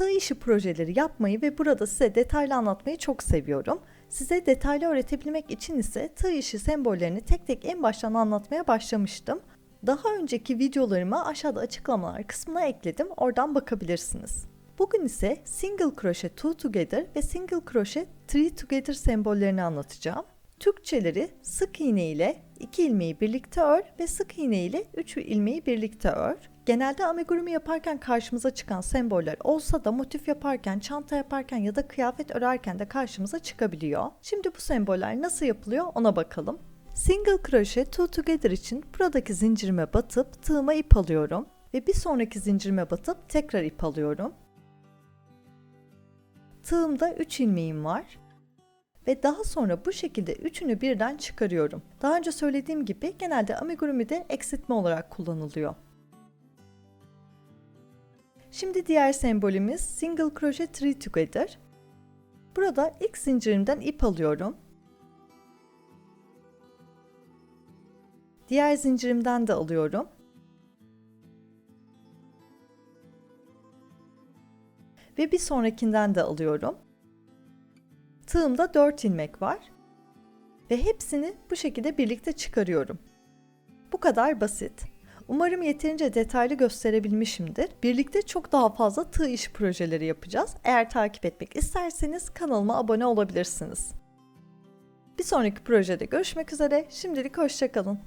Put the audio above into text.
Tığ işi projeleri yapmayı ve burada size detaylı anlatmayı çok seviyorum. Size detaylı öğretebilmek için ise tığ işi sembollerini tek tek en baştan anlatmaya başlamıştım. Daha önceki videolarımı aşağıda açıklamalar kısmına ekledim. Oradan bakabilirsiniz. Bugün ise single crochet two together ve single crochet three together sembollerini anlatacağım. Türkçeleri sık iğne ile 2 ilmeği birlikte ör ve sık iğne ile 3 ilmeği birlikte ör. Genelde amigurumi yaparken karşımıza çıkan semboller olsa da motif yaparken, çanta yaparken ya da kıyafet örerken de karşımıza çıkabiliyor. Şimdi bu semboller nasıl yapılıyor ona bakalım. Single crochet two together için buradaki zincirime batıp tığıma ip alıyorum ve bir sonraki zincirime batıp tekrar ip alıyorum. Tığımda 3 ilmeğim var ve daha sonra bu şekilde üçünü birden çıkarıyorum. Daha önce söylediğim gibi genelde amigurumi'de eksiltme olarak kullanılıyor. Şimdi diğer sembolümüz single crochet three together. Burada ilk zincirimden ip alıyorum. Diğer zincirimden de alıyorum. Ve bir sonrakinden de alıyorum. Tığımda 4 ilmek var. Ve hepsini bu şekilde birlikte çıkarıyorum. Bu kadar basit. Umarım yeterince detaylı gösterebilmişimdir. Birlikte çok daha fazla tığ işi projeleri yapacağız. Eğer takip etmek isterseniz kanalıma abone olabilirsiniz. Bir sonraki projede görüşmek üzere. Şimdilik hoşçakalın.